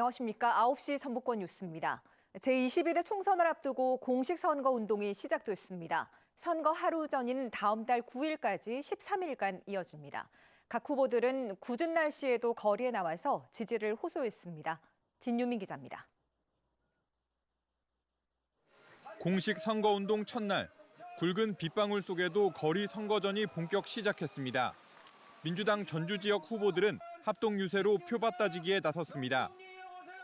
안녕하십니까. 9시 전북권 뉴스입니다. 제22대 총선을 앞두고 공식 선거 운동이 시작됐습니다. 선거 하루 전인 다음 달 9일까지 13일간 이어집니다. 각 후보들은 굳은 날씨에도 거리에 나와서 지지를 호소했습니다. 진유민 기자입니다. 공식 선거 운동 첫날 굵은 빗방울 속에도 거리 선거전이 본격 시작했습니다. 민주당 전주 지역 후보들은 합동 유세로 표밭 따지기에 나섰습니다.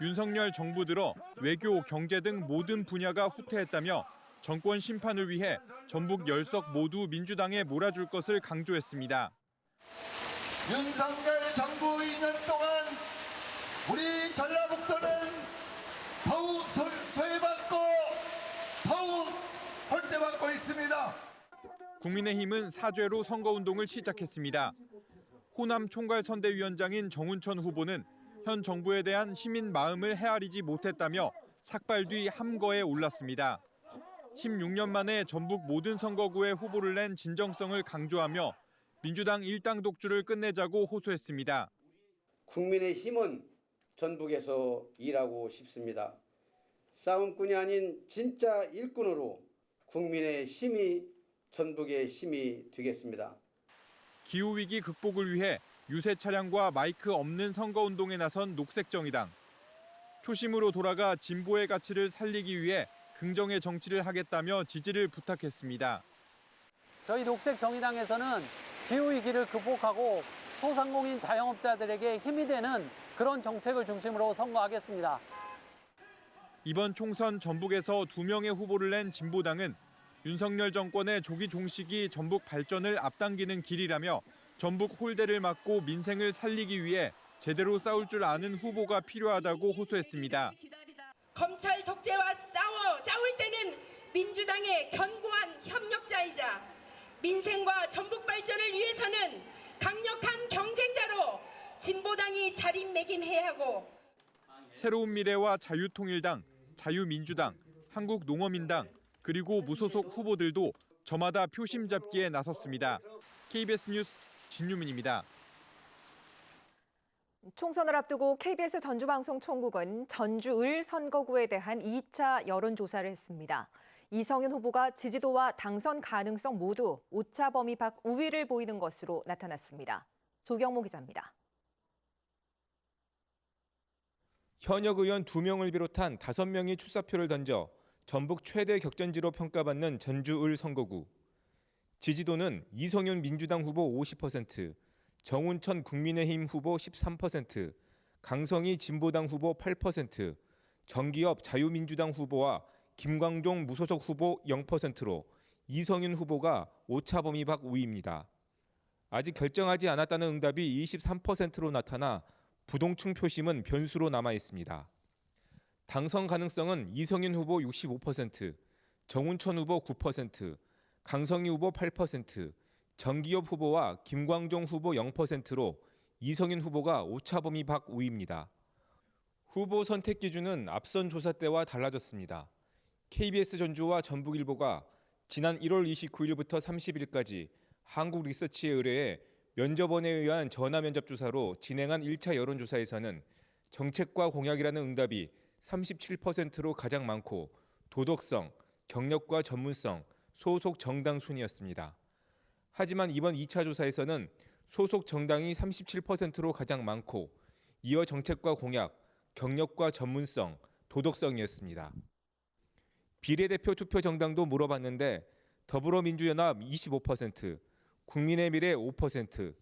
윤석열 정부 들어 외교, 경제 등 모든 분야가 후퇴했다며 정권 심판을 위해 전북 열석 모두 민주당에 몰아줄 것을 강조했습니다. 윤석열 정부 2년 동안 우리 전라북도는 더욱 소- 소외받고 더욱 홀대받고 있습니다. 국민의힘은 사죄로 선거운동을 시작했습니다. 호남 총괄 선대위원장인 정운천 후보는 현 정부에 대한 시민 마음을 헤아리지 못했다며 삭발 뒤 함거에 올랐습니다. 16년 만에 전북 모든 선거구에 후보를 낸 진정성을 강조하며 민주당 일당 독주를 끝내자고 호소했습니다. 국민의 힘은 전북에서 일하고 싶습니다. 싸움꾼이 아닌 진짜 일꾼으로 국민의 힘이 전북의 힘이 되겠습니다. 기후 위기 극복을 위해 유세 차량과 마이크 없는 선거운동에 나선 녹색정의당. 초심으로 돌아가 진보의 가치를 살리기 위해 긍정의 정치를 하겠다며 지지를 부탁했습니다. 저희 녹색 정의당에서는 기후 위기를 극복하고 소상공인 자영업자들에게 힘이 되는 그런 정책을 중심으로 선거하겠습니다. 이번 총선 전북에서 두 명의 후보를 낸 진보당은 윤석열 정권의 조기 종식이 전북 발전을 앞당기는 길이라며 전북 홀대를 막고 민생을 살리기 위해 제대로 싸울 줄 아는 후보가 필요하다고 호소했습니다. 검찰 독재와 싸워 싸울 때는 민주당의 견고한 협력자이자 민생과 전북 발전을 위해서는 강력한 경쟁자로 진보당이 자리매김해야 하고 새로운 미래와 자유통일당, 자유민주당, 한국농어민당 그리고 무소속 후보들도 저마다 표심 잡기에 나섰습니다. KBS 뉴스 진유민입니다. 총선을 앞두고 KBS 전주방송총국은 전주을 선거구에 대한 2차 여론조사를 했습니다. 이성윤 후보가 지지도와 당선 가능성 모두 오차 범위 밖 우위를 보이는 것으로 나타났습니다. 조경모 기자입니다. 현역 의원 2명을 비롯한 5명이 출사표를 던져 전북 최대 격전지로 평가받는 전주을 선거구. 지지도는 이성윤 민주당 후보 50%, 정운천 국민의힘 후보 13%, 강성희 진보당 후보 8%, 정기업 자유민주당 후보와 김광종 무소속 후보 0%로 이성윤 후보가 오차 범위 밖 우위입니다. 아직 결정하지 않았다는 응답이 23%로 나타나 부동층 표심은 변수로 남아 있습니다. 당선 가능성은 이성윤 후보 65%, 정운천 후보 9%, 강성희 후보 8%, 정기엽 후보와 김광종 후보 0%로 이성윤 후보가 오차 범위 밖 우위입니다. 후보 선택 기준은 앞선 조사 때와 달라졌습니다. KBS 전주와 전북일보가 지난 1월 29일부터 30일까지 한국 리서치에 의뢰해 면접원에 의한 전화 면접 조사로 진행한 1차 여론조사에서는 정책과 공약이라는 응답이 37%로 가장 많고 도덕성, 경력과 전문성, 소속 정당 순이었습니다. 하지만 이번 2차 조사에서는 소속 정당이 37%로 가장 많고 이어 정책과 공약, 경력과 전문성, 도덕성이었습니다. 비례대표 투표 정당도 물어봤는데 더불어민주연합 25%, 국민의 미래 5%,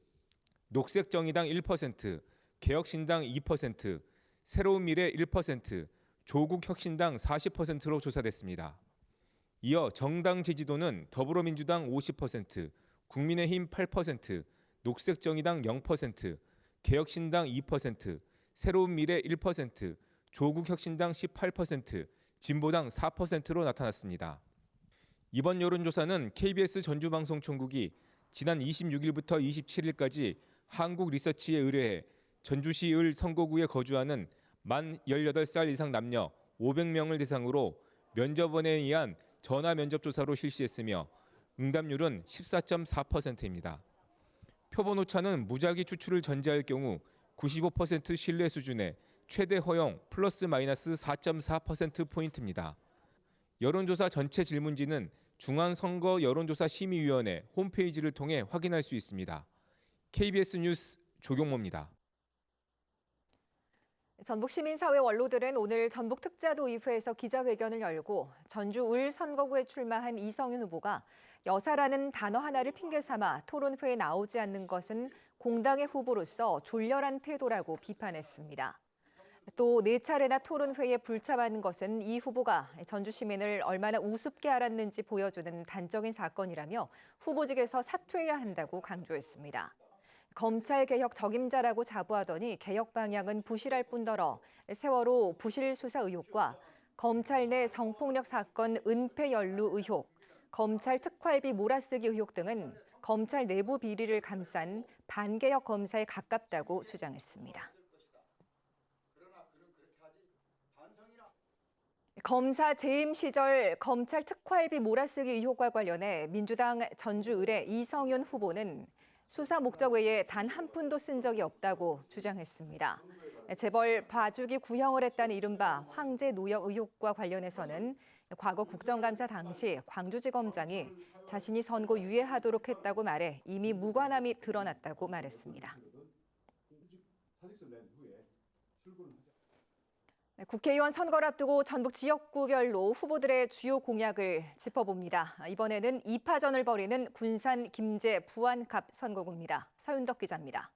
녹색정의당 1%, 개혁신당 2%, 새로운 미래 1%, 조국혁신당 40%로 조사됐습니다. 이어 정당 지지도는 더불어민주당 50%, 국민의힘 8%, 녹색정의당 0%, 개혁신당 2%, 새로운 미래 1%, 조국혁신당 18%, 진보당 4%로 나타났습니다. 이번 여론조사는 KBS 전주방송총국이 지난 26일부터 27일까지 한국 리서치에 의뢰해 전주시 을 선거구에 거주하는 만 18살 이상 남녀 500명을 대상으로 면접원에 의한 전화 면접 조사로 실시했으며 응답률은 14.4%입니다. 표본 오차는 무작위 추출을 전제할 경우 95% 신뢰 수준에 최대 허용 플러스 마이너스 4.4%포인트입니다. 여론조사 전체 질문지는 중앙선거 여론조사 심의위원회 홈페이지를 통해 확인할 수 있습니다. KBS 뉴스 조경모입니다. 전북 시민사회 원로들은 오늘 전북 특자도의회에서 기자회견을 열고 전주 을 선거구에 출마한 이성윤 후보가 여사라는 단어 하나를 핑계 삼아 토론회에 나오지 않는 것은 공당의 후보로서 졸렬한 태도라고 비판했습니다. 또 네 차례나 토론회에 불참하는 것은 이 후보가 전주 시민을 얼마나 우습게 알았는지 보여주는 단적인 사건이라며 후보직에서 사퇴해야 한다고 강조했습니다. 검찰 개혁 적임자라고 자부하더니 개혁 방향은 부실할 뿐더러 세월호 부실 수사 의혹과 검찰 내 성폭력 사건 은폐 연루 의혹, 검찰 특활비 몰아쓰기 의혹 등은 검찰 내부 비리를 감싼 반개혁 검사에 가깝다고 주장했습니다. 검사 재임 시절 검찰 특활비 몰아쓰기 의혹과 관련해 민주당 전주 의뢰 이성윤 후보는 수사 목적 외에 단 한 푼도 쓴 적이 없다고 주장했습니다. 재벌 봐주기 구형을 했다는 이른바 황제 노역 의혹과 관련해서는 과거 국정감사 당시 광주지검장이 자신이 선고 유예하도록 했다고 말해 이미 무관함이 드러났다고 말했습니다. 네, 국회의원 선거를 앞두고 전북 지역구별로 후보들의 주요 공약을 짚어봅니다. 이번에는 2파전을 벌이는 군산 김제 부안갑 선거구입니다. 서윤덕 기자입니다.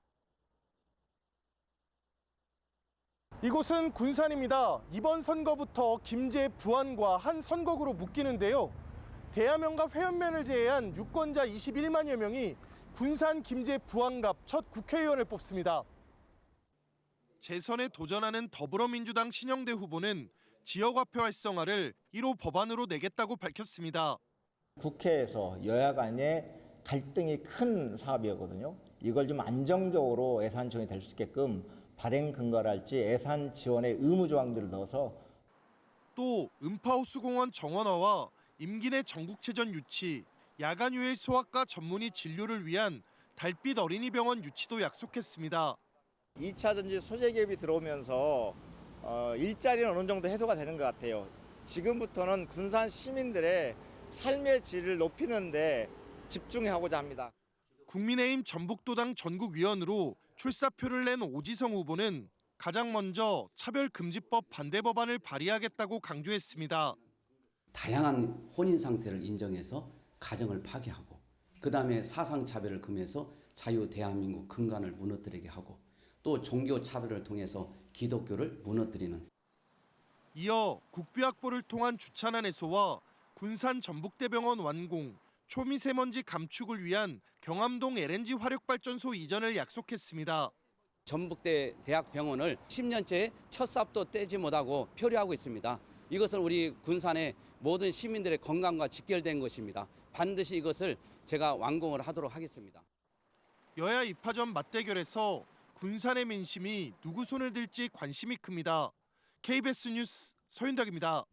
이곳은 군산입니다. 이번 선거부터 김제 부안과 한 선거구로 묶이는데요. 대야면과 회원면을 제외한 유권자 21만여 명이 군산 김제 부안갑 첫 국회의원을 뽑습니다. 재선에 도전하는 더불어민주당 신영대 후보는 지역화폐 활성화를 1호 법안으로 내겠다고 밝혔습니다. 국회에서 여야 간의 갈등이 큰 사업이었거든요. 이걸 좀 안정적으로 예산 지원이 될 수 있게끔 발행 근거랄지 예산 지원의 의무 조항들을 넣어서 또 음파호수 공원 정원화와 임기 내 전국체전 유치, 야간 휴일 소아과 전문의 진료를 위한 달빛 어린이병원 유치도 약속했습니다. 2차 전지 소재 기업이 들어오면서 어, 일자리는 어느 정도 해소가 되는 것 같아요. 지금부터는 군산 시민들의 삶의 질을 높이는데 집중하고자 합니다. 국민의힘 전북도당 전국위원으로 출사표를 낸 오지성 후보는 가장 먼저 차별금지법 반대 법안을 발의하겠다고 강조했습니다. 다양한 혼인 상태를 인정해서 가정을 파괴하고 그 다음에 사상 차별을 금해서 자유 대한민국 근간을 무너뜨리게 하고 또 종교 차별을 통해서 기독교를 무너뜨리는 이어 국비확보를 통한 주차난 해소와 군산 전북대병원 완공, 초미세먼지 감축을 위한 경암동 LNG 화력발전소 이전을 약속했습니다. 전북대 대학병원을 10년째 첫 삽도 떼지 못하고 표류하고 있습니다. 이것은 우리 군산의 모든 시민들의 건강과 직결된 것입니다. 반드시 이것을 제가 완공을 하도록 하겠습니다. 여야 입하전 맞대결에서 군산의 민심이 누구 손을 들지 관심이 큽니다. KBS 뉴스 서윤덕입니다.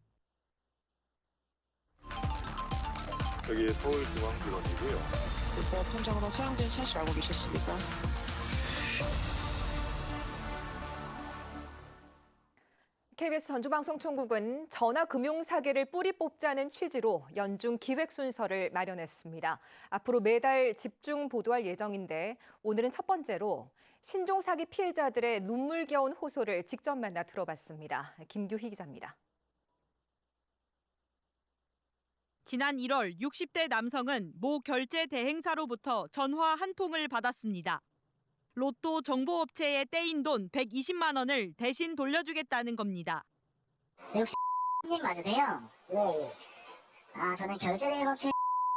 여기 서울중앙지검이고요. 법 현장으로 사용된 사실 알고 계셨습니까? KBS 전주방송총국은 전화금융 사기를 뿌리 뽑자는 취지로 연중 기획 순서를 마련했습니다. 앞으로 매달 집중 보도할 예정인데 오늘은 첫 번째로 신종 사기 피해자들의 눈물겨운 호소를 직접 만나 들어봤습니다. 김규희 기자입니다. 지난 1월 60대 남성은 모 결제 대행사로부터 전화 한 통을 받았습니다. 로또 정보업체에 떼인 돈 120만 원을 대신 돌려주겠다는 겁니다. 네, 혹시 님 맞으세요? 네. 아, 저는 결제대행업체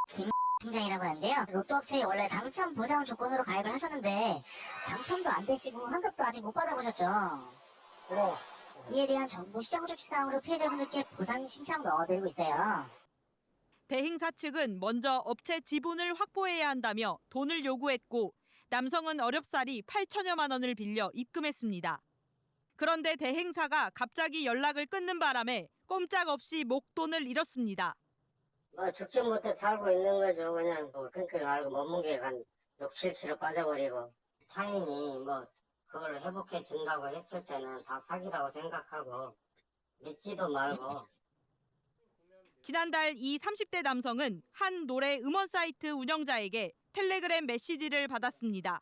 김팀장이라고 하는데요. 로또 업체에 원래 당첨 보장 조건으로 가입을 하셨는데 당첨도 안 되시고 환급도 아직 못 받아보셨죠? 네. 이에 대한 정부 시장 조치사항으로 피해자분들께 보상 신청 넣어드리고 있어요. 대행사 측은 먼저 업체 지분을 확보해야 한다며 돈을 요구했고 남성은 어렵사리 8천여만 원을 빌려 입금했습니다. 그런데 대행사가 갑자기 연락을 끊는 바람에 꼼짝없이 목돈을 잃었습니다. 뭐 죽지 못해 살고 있는 거죠. 그냥 뭐 끊기를 알고 몸무게가 한 6, 7kg 빠져버리고 상인이 뭐 그걸 회복해 준다고 했을 때는 다 사기라고 생각하고 믿지도 말고 지난달 이 30대 남성은 한 노래 음원 사이트 운영자에게 텔레그램 메시지를 받았습니다.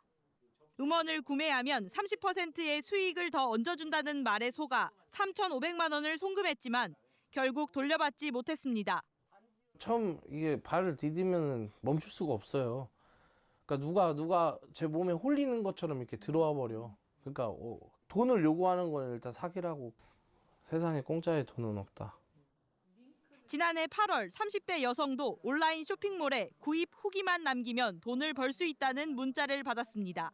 음원을 구매하면 30%의 수익을 더 얹어준다는 말에 속아 3,500만 원을 송금했지만 결국 돌려받지 못했습니다. 처음 이게 발을 디디면 멈출 수가 없어요. 그러니까 누가 누가 제 몸에 홀리는 것처럼 이렇게 들어와 버려. 그러니까 어, 돈을 요구하는 건 일단 사기라고. 세상에 공짜의 돈은 없다. 지난해 8월 30대 여성도 온라인 쇼핑몰에 구입 후기만 남기면 돈을 벌 수 있다는 문자를 받았습니다.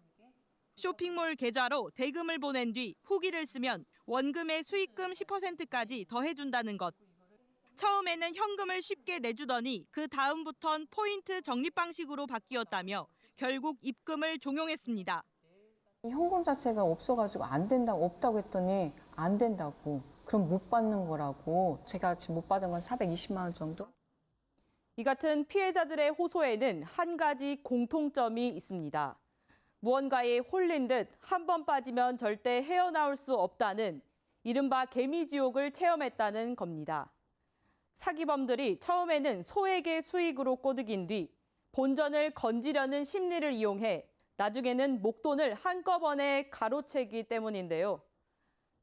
쇼핑몰 계좌로 대금을 보낸 뒤 후기를 쓰면 원금의 수익금 10%까지 더해준다는 것. 처음에는 현금을 쉽게 내주더니 그 다음부턴 포인트 적립 방식으로 바뀌었다며 결국 입금을 종용했습니다. 현금 자체가 없어가지고 안 된다고 없다고 했더니 안 된다고 그럼 못 받는 거라고 제가 지금 못 받은 건 420만 원 정도 이 같은 피해자들의 호소에는 한 가지 공통점이 있습니다. 무언가에 홀린 듯 한 번 빠지면 절대 헤어나올 수 없다는 이른바 개미지옥을 체험했다는 겁니다. 사기범들이 처음에는 소액의 수익으로 꼬드긴 뒤 본전을 건지려는 심리를 이용해 나중에는 목돈을 한꺼번에 가로채기 때문인데요.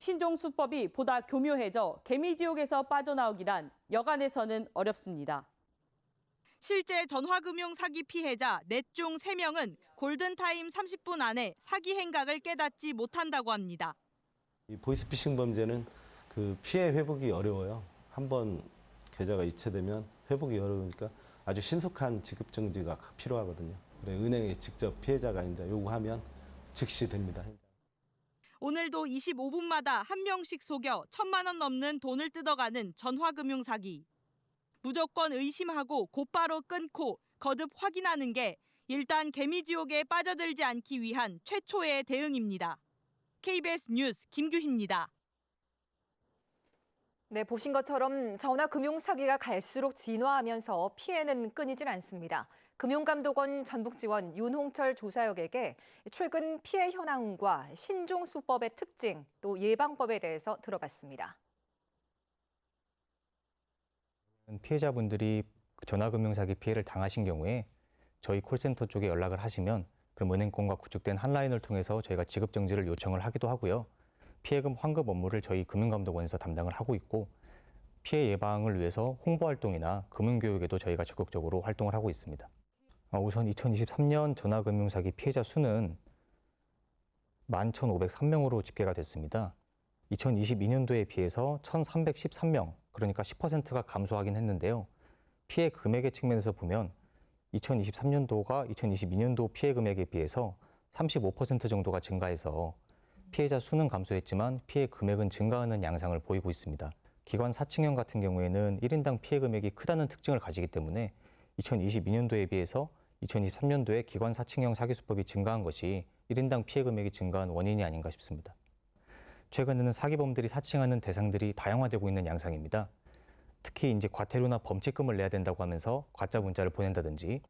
신종 수법이 보다 교묘해져 개미지옥에서 빠져나오기란 여간에서는 어렵습니다. 실제 전화금융 사기 피해자 넷중 3명은 골든타임 30분 안에 사기 행각을 깨닫지 못한다고 합니다. 이 보이스피싱 범죄는 그 피해 회복이 어려워요. 한번 계좌가 이체되면 회복이 어려우니까 아주 신속한 지급 정지가 필요하거든요. 그래 은행에 직접 피해자가 이제 요구하면 즉시 됩니다. 오늘도 25분마다 한 명씩 속여 천만 원 넘는 돈을 뜯어가는 전화금융 사기. 무조건 의심하고 곧바로 끊고 거듭 확인하는 게 일단 개미지옥에 빠져들지 않기 위한 최초의 대응입니다. KBS 뉴스 김규희입니다. 네, 보신 것처럼 전화 금융 사기가 갈수록 진화하면서 피해는 끊이질 않습니다. 금융감독원 전북지원 윤홍철 조사역에게 최근 피해 현황과 신종 수법의 특징 또 예방법에 대해서 들어봤습니다. 피해자분들이 전화금융 사기 피해를 당하신 경우에 저희 콜센터 쪽에 연락을 하시면 그럼 은행권과 구축된 한라인을 통해서 저희가 지급 정지를 요청을 하기도 하고요. 피해금 환급 업무를 저희 금융감독원에서 담당을 하고 있고 피해 예방을 위해서 홍보 활동이나 금융 교육에도 저희가 적극적으로 활동을 하고 있습니다. 어, 우선 2023년 전화금융 사기 피해자 수는 11,503명으로 집계가 됐습니다. 2022년도에 비해서 1,313명, 그러니까 10%가 감소하긴 했는데요. 피해 금액의 측면에서 보면 2023년도가 2022년도 피해 금액에 비해서 35% 정도가 증가해서 피해자 수는 감소했지만 피해 금액은 증가하는 양상을 보이고 있습니다. 기관 사칭형 같은 경우에는 1인당 피해 금액이 크다는 특징을 가지기 때문에 2022년도에 비해서 2023년도에 기관 사칭형 사기 수법이 증가한 것이 1인당 피해 금액이 증가한 원인이 아닌가 싶습니다. 최근에는 사기범들이 사칭하는 대상들이 다양화되고 있는 양상입니다. 특히 이제 과태료나 범칙금을 내야 된다고 하면서 가짜 문자를 보낸다든지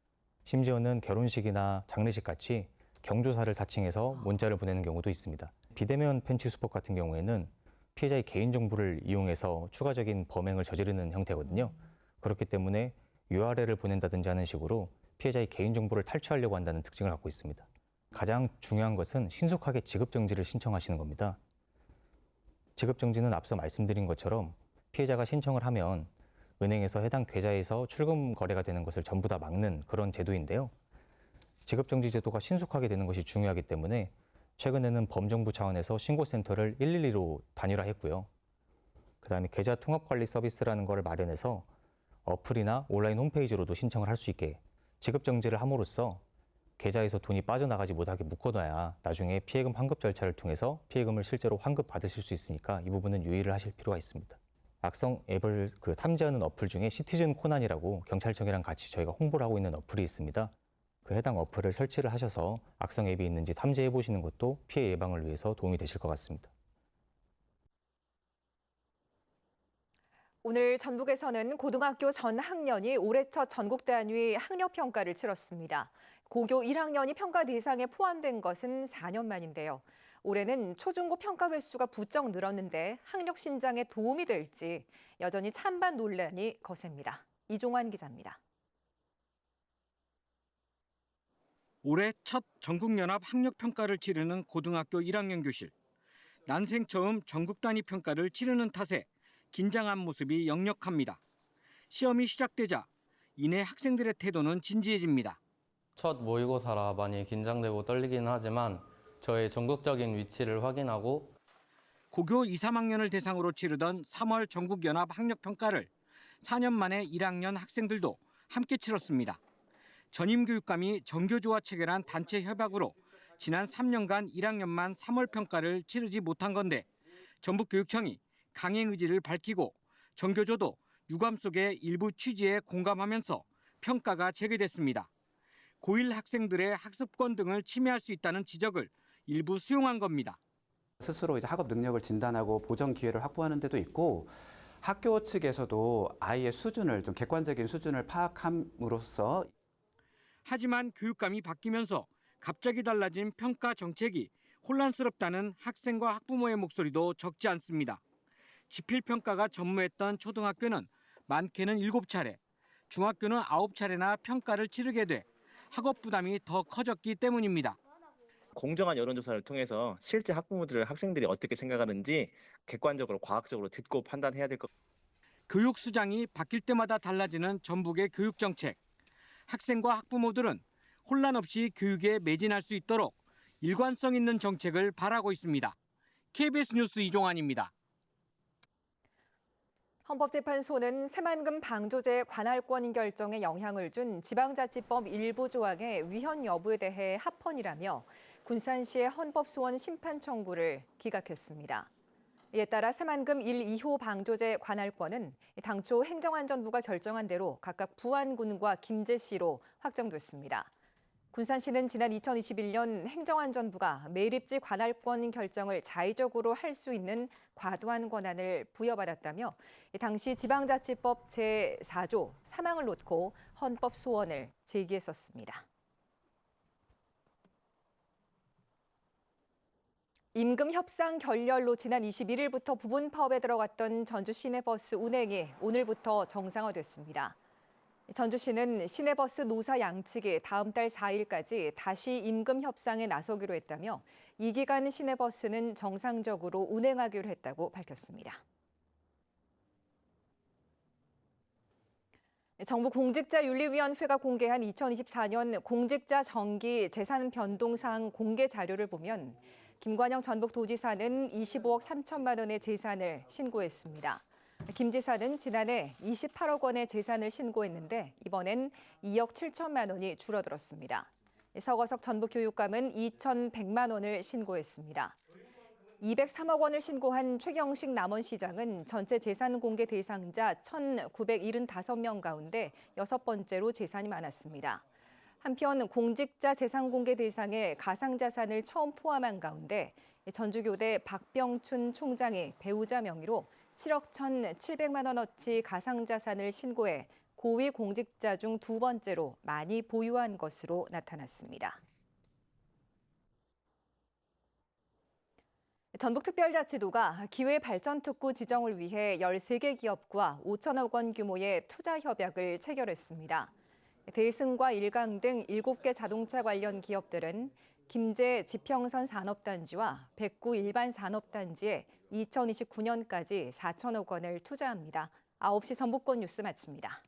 심지어는 결혼식이나 장례식 같이 경조사를 사칭해서 문자를 보내는 경우도 있습니다. 비대면 펜치 수법 같은 경우에는 피해자의 개인정보를 이용해서 추가적인 범행을 저지르는 형태거든요. 그렇기 때문에 URL을 보낸다든지 하는 식으로 피해자의 개인정보를 탈취하려고 한다는 특징을 갖고 있습니다. 가장 중요한 것은 신속하게 지급정지를 신청하시는 겁니다. 지급정지는 앞서 말씀드린 것처럼 피해자가 신청을 하면 은행에서 해당 계좌에서 출금 거래가 되는 것을 전부 다 막는 그런 제도인데요. 지급정지 제도가 신속하게 되는 것이 중요하기 때문에 최근에는 범정부 차원에서 신고센터를 112로 단일화했고요. 그 다음에 계좌 통합 관리 서비스라는 걸 마련해서 어플이나 온라인 홈페이지로도 신청을 할 수 있게 지급 정지를 함으로써 계좌에서 돈이 빠져나가지 못하게 묶어놔야 나중에 피해금 환급 절차를 통해서 피해금을 실제로 환급 받으실 수 있으니까 이 부분은 유의를 하실 필요가 있습니다. 악성 앱을 그 탐지하는 어플 중에 시티즌 코난이라고 경찰청이랑 같이 저희가 홍보를 하고 있는 어플이 있습니다. 그 해당 어플을 설치를 하셔서 악성 앱이 있는지 탐지해 보시는 것도 피해 예방을 위해서 도움이 되실 것 같습니다. 오늘 전북에서는 고등학교 전 학년이 올해 첫 전국 단위 학력 평가를 치렀습니다. 고교 1학년이 평가 대상에 포함된 것은 4년 만인데요. 올해는 초중고 평가 횟수가 부쩍 늘었는데 학력 신장에 도움이 될지 여전히 찬반 논란이 거셉니다. 이종환 기자입니다. 올해 첫 전국연합 학력 평가를 치르는 고등학교 1학년 교실. 난생 처음 전국 단위 평가를 치르는 탓에 긴장한 모습이 역력합니다. 시험이 시작되자 이내 학생들의 태도는 진지해집니다. 첫 모의고사라 많이 긴장되고 떨리긴 하지만 저의 전국적인 위치를 확인하고 고교 2, 3학년을 대상으로 치르던 3월 전국연합 학력평가를 4년 만에 1학년 학생들도 함께 치렀습니다. 전임교육감이 정교조와 체결한 단체 협약으로 지난 3년간 1학년만 3월 평가를 치르지 못한 건데 전북교육청이 강행 의지를 밝히고 정교조도 유감 속의 일부 취지에 공감하면서 평가가 재개됐습니다. 고1 학생들의 학습권 등을 침해할 수 있다는 지적을 일부 수용한 겁니다. 스스로 이제 학업 능력을 진단하고 보정 기회를 확보하는 데도 있고 학교 측에서도 아이의 수준을 좀 객관적인 수준을 파악함으로써 하지만 교육감이 바뀌면서 갑자기 달라진 평가 정책이 혼란스럽다는 학생과 학부모의 목소리도 적지 않습니다. 지필평가가 전무했던 초등학교는 많게는 7차례, 중학교는 9차례나 평가를 치르게 돼 학업 부담이 더 커졌기 때문입니다. 공정한 여론조사를 통해서 실제 학부모들, 학생들이 어떻게 생각하는지 객관적으로 과학적으로 듣고 판단해야 될 것. 교육 수장이 바뀔 때마다 달라지는 전북의 교육 정책. 학생과 학부모들은 혼란 없이 교육에 매진할 수 있도록 일관성 있는 정책을 바라고 있습니다. KBS 뉴스 이종환입니다. 헌법재판소는 새만금 방조제 관할권 결정에 영향을 준 지방자치법 일부 조항의 위헌 여부에 대해 합헌이라며 군산시의 헌법소원 심판 청구를 기각했습니다. 이에 따라 새만금 1, 2호 방조제 관할권은 당초 행정안전부가 결정한 대로 각각 부안군과 김제시로 확정됐습니다. 군산시는 지난 2021년 행정안전부가 매립지 관할권 결정을 자의적으로 할 수 있는 과도한 권한을 부여받았다며 당시 지방자치법 제4조 사망을 놓고 헌법 소원을 제기했었습니다. 임금 협상 결렬로 지난 21일부터 부분 파업에 들어갔던 전주 시내버스 운행이 오늘부터 정상화됐습니다. 전주시는 시내버스 노사 양측이 다음 달 4일까지 다시 임금 협상에 나서기로 했다며 이 기간 시내버스는 정상적으로 운행하기로 했다고 밝혔습니다. 정부 공직자윤리위원회가 공개한 2024년 공직자 정기 재산 변동 사항 공개 자료를 보면 김관영 전북도지사는 25억 3천만 원의 재산을 신고했습니다. 김 지사는 지난해 28억 원의 재산을 신고했는데 이번엔 2억 7천만 원이 줄어들었습니다. 서거석 전북교육감은 2,100만 원을 신고했습니다. 203억 원을 신고한 최경식 남원시장은 전체 재산 공개 대상자 1,975명 가운데 여섯 번째로 재산이 많았습니다. 한편 공직자 재산 공개 대상에 가상자산을 처음 포함한 가운데 전주교대 박병춘 총장이 배우자 명의로 7억 1,700만 원어치 가상자산을 신고해 고위 공직자 중 두 번째로 많이 보유한 것으로 나타났습니다. 전북특별자치도가 기회발전특구 지정을 위해 13개 기업과 5천억 원 규모의 투자 협약을 체결했습니다. 대승과 일강 등 7개 자동차 관련 기업들은 김제 지평선 산업단지와 백구 일반 산업단지에 2029년까지 4천억 원을 투자합니다. 9시 전북권 뉴스 마칩니다.